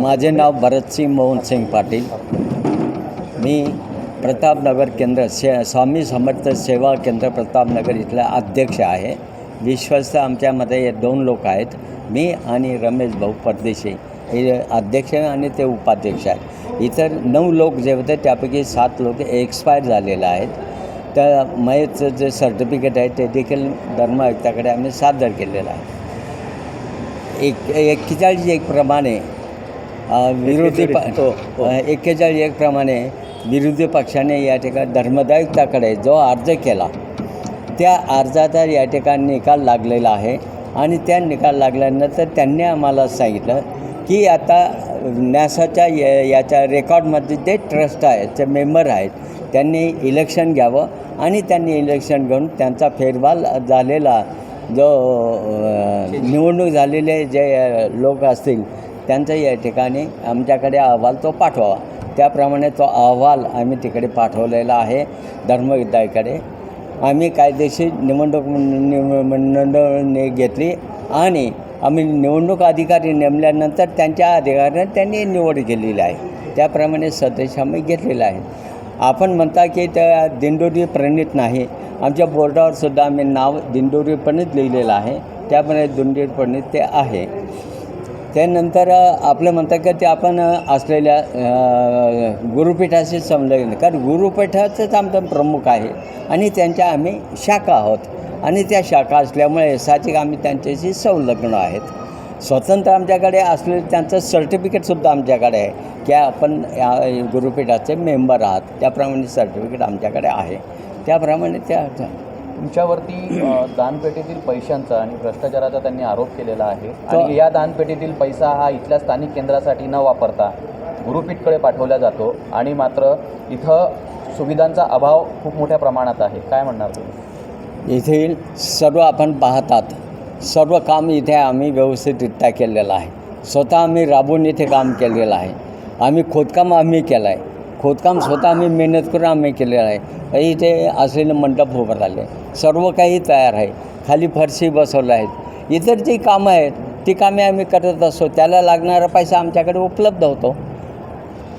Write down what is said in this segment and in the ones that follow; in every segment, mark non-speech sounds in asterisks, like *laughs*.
माझे नाव भरतसिंग मोहनसिंग पाटील. मी प्रतापनगर केंद्र से स्वामी समर्थ सेवा केंद्र प्रतापनगर इथला अध्यक्ष आहे. विश्वस्त आमच्यामध्ये हे दोन लोक आहेत. मी आणि रमेश भाऊ परदेशी. हे अध्यक्ष आणि ते उपाध्यक्ष आहेत. इतर नऊ लोक जे होते त्यापैकी सात लोक एक्सपायर झालेले आहेत. त्या मयचं जे सर्टिफिकेट आहे ते देखील धर्म आयुक्ताकडे आम्ही सादर केलेलं आहे. एक एक्केचाळीस एक प्रमाणे विरोधी प एक्केचाळीस एक प्रमाणे विरोधी पक्षाने या ठिकाणी धर्मदायुक्ताकडे जो अर्ज केला त्या अर्जाचा या ठिकाणी निकाल लागलेला आहे. आणि त्या निकाल लागल्यानंतर त्यांनी आम्हाला सांगितलं की आता न्यासाच्या या याच्या रेकॉर्डमध्ये जे ट्रस्ट आहेत जे मेंबर आहेत त्यांनी इलेक्शन घ्यावं. आणि त्यांनी इलेक्शन घेऊन त्यांचा फेरबदल झालेला जो निवडणूक झालेले जे लोक असतील त्यांचा या ठिकाणी आमच्याकडे अहवाल तो पाठवावा. त्याप्रमाणे तो अहवाल आम्ही तिकडे पाठवलेला आहे धर्मविद्याकडे. आम्ही कायदेशीर निवडणूक निवडणूक घेतली आणि आम्ही निवडणूक अधिकारी नेमल्यानंतर त्यांच्या अधिकाऱ्याने त्यांनी निवड केलेली आहे. त्याप्रमाणे सदस्य आम्ही घेतलेला आहे. आपण म्हणता की त्या दिंडोरी प्रणित नाही. आमच्या बोर्डावर सुद्धा आम्ही नाव दिंडोरी प्रणित लिहिलेलं आहे. त्यामुळे दिंडोरी प्रणित ते आहे. त्यानंतर आपलं म्हणतात की ते आपण असलेल्या गुरुपीठाशी संलग्न. कारण गुरुपीठाचंच आमचं प्रमुख आहे आणि त्यांच्या आम्ही शाखा आहोत. आणि त्या शाखा असल्यामुळे साहजिक आम्ही त्यांच्याशी संलग्न आहेत. स्वतंत्र आमच्याकडे असलेलं त्यांचं सर्टिफिकेटसुद्धा आमच्याकडे आहे की आपण या गुरुपीठाचे मेंबर आहात. त्याप्रमाणे सर्टिफिकेट आमच्याकडे आहे. त्याप्रमाणे त्या तुमच्यावरती दानपेटीतील पैशांचा आणि भ्रष्टाचाराचा त्यांनी आरोप केलेला आहे. आणि या दानपेटीतील पैसा हा इथल्या स्थानिक केंद्रासाठी न वापरता गुरुपीठकडे पाठवला जातो आणि मात्र इथं सुविधांचा अभाव खूप मोठ्या प्रमाणात आहे. काय म्हणणार तुम्ही? येथील सर्व आपण पाहतात. सर्व काम इथे आम्ही व्यवस्थितरित्या केलेलं आहे. स्वतः आम्ही राबवून इथे काम केलेलं आहे. आम्ही खोदकाम आम्ही केलं आहे खोदकाम स्वतः आम्ही मेहनत करून आम्ही केलेलं आहे. इथे असलेलं मंडप उभं राहिले. सर्व काही तयार आहे. खाली फरशी बसवलं आहेत. इतर जी कामं आहेत ती कामे आम्ही करत असतो. त्याला लागणारा पैसा आमच्याकडे उपलब्ध होतो.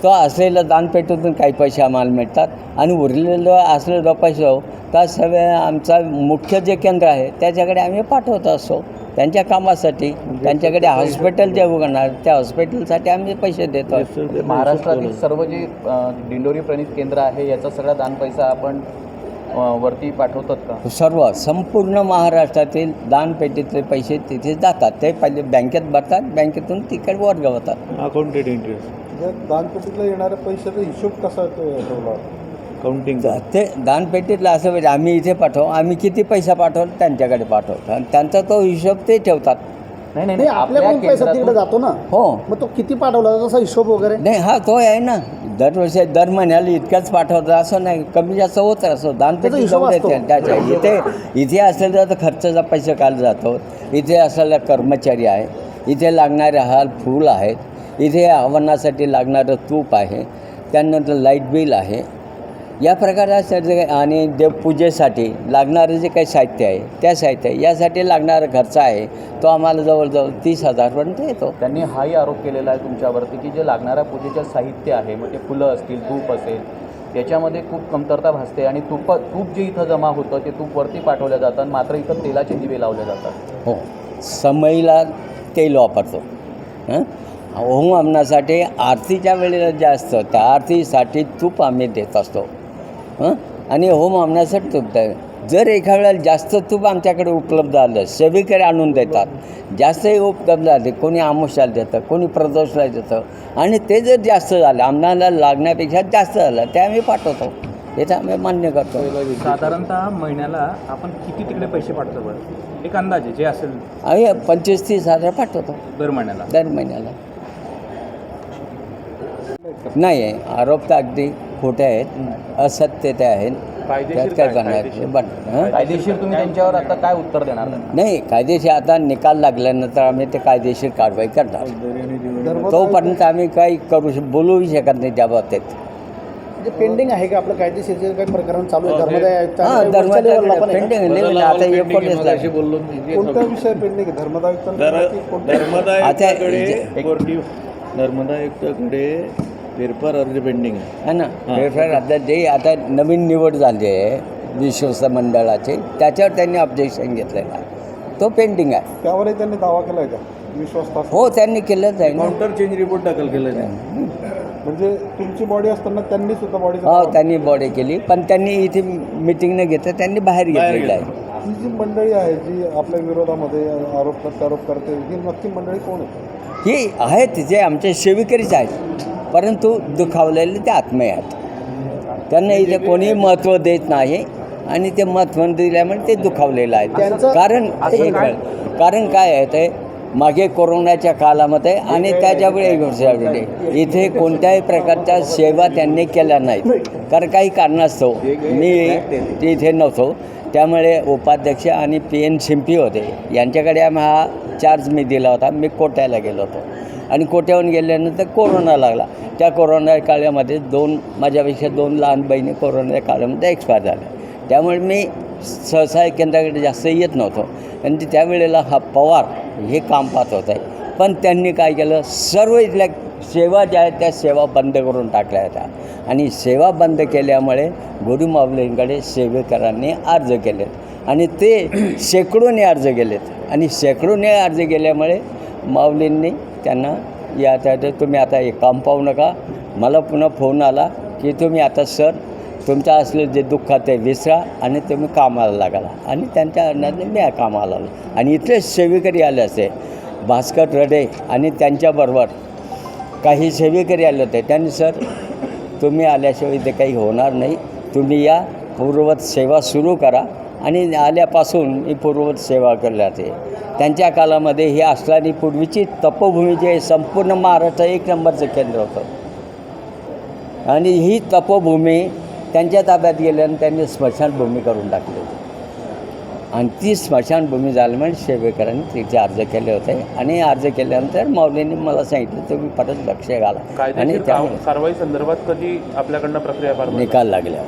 तो असलेलं दानपेटीतून काही पैसे आम्हाला मिळतात? आणि उरलेलं असलेलं पैसे तर सर्व आमचा मुख्य जे केंद्र आहे त्याच्याकडे आम्ही पाठवत असतो त्यांच्या कामासाठी त्यांच्याकडे हॉस्पिटल जे उघडणार त्या हॉस्पिटलसाठी आम्ही पैसे देतो महाराष्ट्रातील सर्व जे दिंडोरी प्रणित केंद्र आहे याचा सगळा दान पैसा आपण वरती पाठवतात का? सर्व संपूर्ण महाराष्ट्रातील दानपेटीतले पैसे तिथे जातात. ते पहिले बँकेत भरतात बँकेतून तिकडे वर्ग होतात अकाउंटेड इंटरेस्ट या दानपेटीला येणाऱ्या पैशाचा हिशोब कसा तो ठेवला? काउंटिंग ते दानपेटीतलं असं म्हणजे आम्ही इथे पाठवू आम्ही किती पैसा पाठवतो त्यांच्याकडे पाठवतो आणि त्यांचा तो हिशोब ते ठेवतात. नाही नाही नाही आपल्याकडून पैसा तिकडे जातो ना? हो. मग तो किती पाठवला तसा हिशोब वगैरे? नाही हा तो आहे ना. दरवर्षी दर महिन्याला इतकंच पाठवतं असं नाही. कमी जास्त होत असं. दानपेटी असतो. येते त्याच्या इथे इथे असलेला तर खर्चाचा पैसा काढला जातो. इथे असलेला कर्मचारी आहे. इथे लागणारे हाल फूल आहेत. इथे हवनासाठी लागणारं तूप आहे त्यानंतर लाइट बिल आहे. या प्रकारे जे आणि देवपूजेसाठी लागणारं जे काही साहित्य आहे त्या साहित्य यासाठी लागणारा खर्च आहे तो आम्हाला जवळजवळ तीस हजारपर्यंत येतो. त्यांनी हाही आरोप केलेला आहे तुमच्यावरती की जे लागणाऱ्या पूजेचं साहित्य आहे ते फुलं असतील तूप असेल त्याच्यामध्ये खूप कमतरता भासते आणि तूप तूप जे इथं जमा होतं ते तूप वरती पाठवलं जातं आणि मात्र इथं तेलाचे दिवे लावले जातात. हो समईला तेल वापरतो. हं होम हवनासाठी आरतीच्या वेळेला जे असतं त्या आरतीसाठी तूप आम्ही देत असतो. हं? आणि होम हवनासाठी तूप द्या जर एका वेळेला जास्त तूप आमच्याकडे उपलब्ध झालं सेवेकडे आणून देतात. जास्तही उपलब्ध झाले कोणी आमुषाला देतं कोणी प्रदोषला देतं. आणि ते जर जास्त झालं आम्हाला लागण्यापेक्षा जास्त झालं ते आम्ही पाठवतो. तर आम्ही मान्य करतो. साधारणतः महिन्याला आपण किती तिकडे पैसे पाठवतो बरं? एक अंदाजे जे असेल. आम्ही पंचवीस तीस हजार पाठवतो. दर महिन्याला. दर महिन्याला. नाही आहे आरोप तर अगदी खोटे आहेत. असत्य ते आहेत. त्यात काय करणार हं? कायदेशीर तुम्ही त्यांच्यावर आता काय उत्तर देणार? नाही कायदेशीर आता निकाल लागल्यानंतर आम्ही ते कायदेशीर कारवाई करणार. तोपर्यंत आम्ही काही करू श- बोलूही शकत नाही त्या बाबतीत. म्हणजे पेंडिंग आहे का आपलं कायदेशीर जे काही प्रकरण चालू आहे? धर्मदाय आयुक्त हां आहे. का? पेंडिंग आता एकोणीस कोणत्या विषय पेंडिंग आहे? धर्मदाय आयुक्तांकडे की कोणत्या आता धर्मदायाकडे जे- कोर्टी नर्मदा आयुक्ताकडे फेरफार अर्ज पेंडिंग आहे. है ना. फेरफार आता जे आता नवीन निवड झाली आहे विश्वस्त मंडळाची त्याच्यावर त्यांनी ऑब्जेक्शन घेतलेलं आहे. तो पेंडिंग आहे. त्यावरही त्यांनी दावा केला आहे का विश्वास हो त्यांनी केलंच आहे काउंटर चेंज रिपोर्ट दाखल केला आहे. म्हणजे तुमची बॉडी असताना त्यांनी सुद्धा बॉडी हो त्यांनी बॉडी केली पण त्यांनी इथे मिटिंग न घेता त्यांनी बाहेर घेतलेलं आहे. घेतलं. ही जी मंडळी आहे जी आपल्या विरोधामध्ये आरोप प्रत्यारोप करते ही नक्की मंडळी कोण आहे? ही आहेत जे आमचे सेविकरीच आहेत. परंतु दुखावलेले ते आत्मे आहेत त्यांना इथे कोणी महत्त्व देत नाही आणि ते महत्त्व दिल्यामुळे ते दुखावलेलं आहे. कारण एक कारण काय आहे ते? मागे कोरोनाच्या काळामध्ये आणि त्याच्यामुळे इथे कोणत्याही प्रकारच्या सेवा त्यांनी केल्या नाहीत. कारण काही कारणास्तव मी इथे नव्हतो. त्यामुळे उपाध्यक्ष आणि पी एन शिंपी होते. यांच्याकडे आम्ही हा चार्ज मी दिला होता. मी कोट्याला गेलो होतो. आणि कोट्याहून गेल्यानंतर कोरोना लागला. त्या कोरोना काळामध्ये दोन माझ्यापेक्षा दोन लहान बहिणी कोरोनाच्या काळामध्ये एक्सपायर झाल्या. त्यामुळे मी सहसा केंद्राकडे जास्त येत नव्हतो. आणि त्यावेळेला हा पवार हे काम पाहत आहे पण त्यांनी काय केलं? सर्व इथल्या सेवा ज्या आहेत त्या सेवा बंद करून टाकल्या होत्या. आणि सेवा बंद केल्यामुळे गुरु माऊलींकडे सेवेकरांनी अर्ज केलेत. आणि ते शेकडोने अर्ज केलेत. आणि शेकडोने अर्ज केल्यामुळे माऊलींनी त्यांना या त्या तुम्ही आता एक काम पाहू नका. मला पुन्हा फोन आला की तुम्ही आता सर तुमचं असलं जे दुःख ते विसरा आणि तुम्ही कामाला लागला. आणि त्यांच्या अन्नाने मी कामाला आलो आणि इथले सेवेकरी आले असते भास्कर रडे आणि त्यांच्याबरोबर काही सेवेकरी आले होते. त्यांनी सर तुम्ही आल्याशिवाय इथे काही होणार नाही. तुम्ही या पूर्ववत सेवा सुरू करा आणि आल्यापासून ही पूर्ववत सेवा केली जाते त्यांच्या काळामध्ये ही असल्याने पूर्वीची तपोभूमी जे संपूर्ण महाराष्ट्र एक नंबरचं केंद्र होतं. आणि ही तपोभूमी त्यांच्या ताब्यात गेल्यानं त्यांनी स्मशानभूमी करून टाकली होती. आणि ती स्मशानभूमी झाल्यामुळे सेवेकरांनी तिचे अर्ज केले होते. आणि अर्ज केल्यानंतर माऊलींनी मला सांगितलं तुम्ही परत लक्ष घाला. आणि कारवाई संदर्भात कधी आपल्याकडनं प्रक्रिया? निकाल लागल्यावर.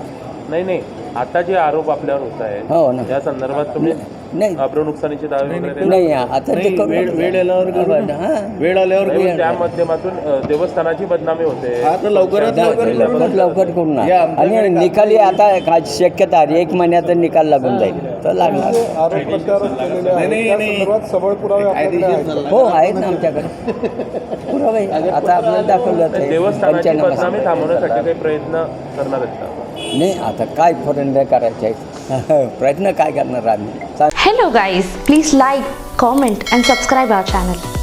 नाही नाही. आता जे आरोप आपल्यावर होत आहेत हो ना. त्या संदर्भात तुम्ही नाही. अब्रू नुकसानीचे दावे वगैरे नाही आता ते करू वेळ. वेळ आल्यावर करू ना. हां. वेळ आल्यावर करू त्या माध्यमातून अ, देवस्थानाची बदनामी होते. आता लवकरात लवकर करू लवकर. लवकर करू ना. या आमच्याकडे आणि निकाली आता काय शक्यता आहे. एक महिन्यात निकाल लागून जाईल. तर लागणार. आरोप प्रत्यारोप केलेले नाही, आहेत. नाही, त्या नाही. संदर्भात सबळ पुरावे आपल्याकडे आहेत. हो आहेत ना आमच्याकडे. पुरावे. आता आपल्याला दाखवलं ते देवस्थानाची पंच्याण्णव बदनामी थांबवण्यासाठी काही प्रयत्न करणार आहेत का? नाही आता काय प्रयत्न करायचे आहेत? *laughs* प्रयत्न काय करणार आम्ही? Hello guys please like comment and subscribe our channel